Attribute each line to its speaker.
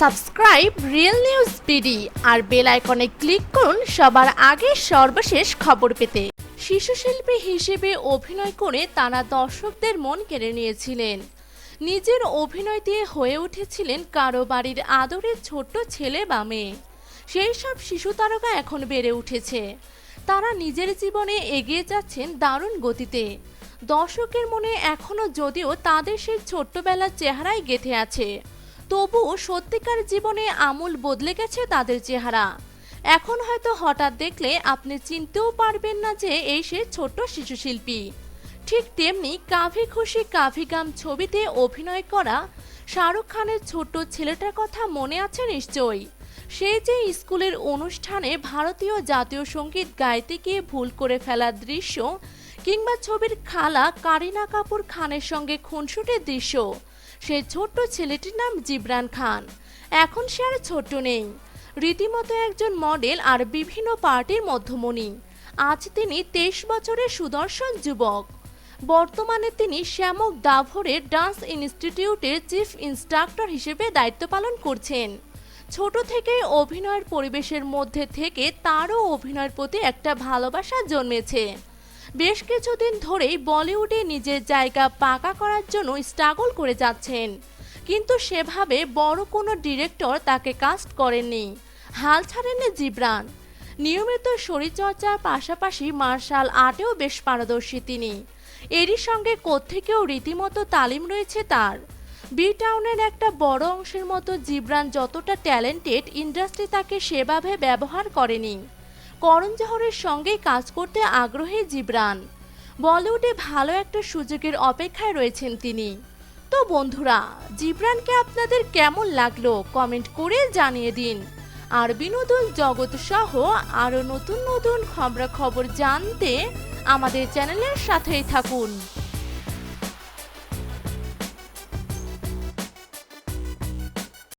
Speaker 1: Subscribe real news BD আর bell আইকনে click করুন সবার আগে সর্বশেষ খবর পেতে। শিশু শিল্পী হিসেবে অভিনয় করে তারা দর্শকদের মন কেড়ে নিয়েছিলেন। নিজের অভিনয় দিয়ে হয়ে উঠেছিলেন কারও বাড়ির আদরের ছোট্ট ছেলে বা মেয়ে। সেই সব শিশু তারকা এখন বেড়ে উঠেছে। তারা নিজের জীবনে এগিয়ে যাচ্ছেন দারুণ গতিতে। দর্শকের মনে এখনও যদিও তাদের সেই ছোট্টবেলার চেহারাই গেঁথে আছে। তবুও সত্যিকার জীবনে আমূল বদলে গেছে তাদের চেহারা। এখন হয়তো হঠাৎ দেখলে আপনি চিনতেও পারবেন না যে এই সে ছোট্ট শিশু শিল্পী ঠিক তেমনি কাভি খুশি কাভি গাম ছবিতে অভিনয় করা শাহরুখ খানের ছোট্ট ছেলেটার কথা মনে আছে নিশ্চয়ই। সে যে স্কুলের অনুষ্ঠানে ভারতীয় জাতীয় সংগীত গাইতে গিয়ে ভুল করে ফেলার দৃশ্য কিংবা ছবির খালা কারিনা কাপুর খানের সঙ্গে খুনসুটির দৃশ্য। সেই ছোট্ট ছেলেটির নাম জিবরান খান। এখন সে আর ছোট্ট নেই। রীতিমতো একজন মডেল আর বিভিন্ন পার্টির মধ্যমণি। আজ তিনি তেইশ বছরের সুদর্শন যুবক। বর্তমানে তিনি শ্যামক ডাভরের ডান্স ইনস্টিটিউটের চিফ ইনস্ট্রাক্টর হিসেবে দায়িত্ব পালন করছেন। ছোট থেকে অভিনয়ের পরিবেশের মধ্যে থেকে তারও অভিনয়ের প্রতি একটা ভালোবাসা জন্মেছে। বেশ কিছুদিন ধরেই বলিউডে নিজের জায়গা পাকা করার জন্য স্ট্রাগল করে যাচ্ছেন। কিন্তু সেভাবে বড় কোনো ডিরেক্টর তাকে কাস্ট করেননি। হাল ছাড়েননি জিবরান। নিয়মিত শরীরচর্চার পাশাপাশি মার্শাল আর্টেও বেশ পারদর্শী তিনি। এরই সঙ্গে কোত্থেকেও রীতিমতো তালিম রয়েছে তার। বি টাউনের একটা বড় অংশের মতো জিবরান যতটা ট্যালেন্টেড, ইন্ডাস্ট্রি তাকে সেভাবে ব্যবহার করেনি। করণ জহরের সঙ্গে কাজ করতে আগ্রহী জিবরান। বলিউডে ভালো একটা সুযোগের অপেক্ষায় রয়েছেন তিনি। তো বন্ধুরা, জিবরানকে আপনাদের কেমন লাগল কমেন্ট করে জানিয়ে দিন। আর বিনোদন জগৎ সহ আরও নতুন নতুন খবরাখবর জানতে আমাদের চ্যানেলের সাথেই থাকুন।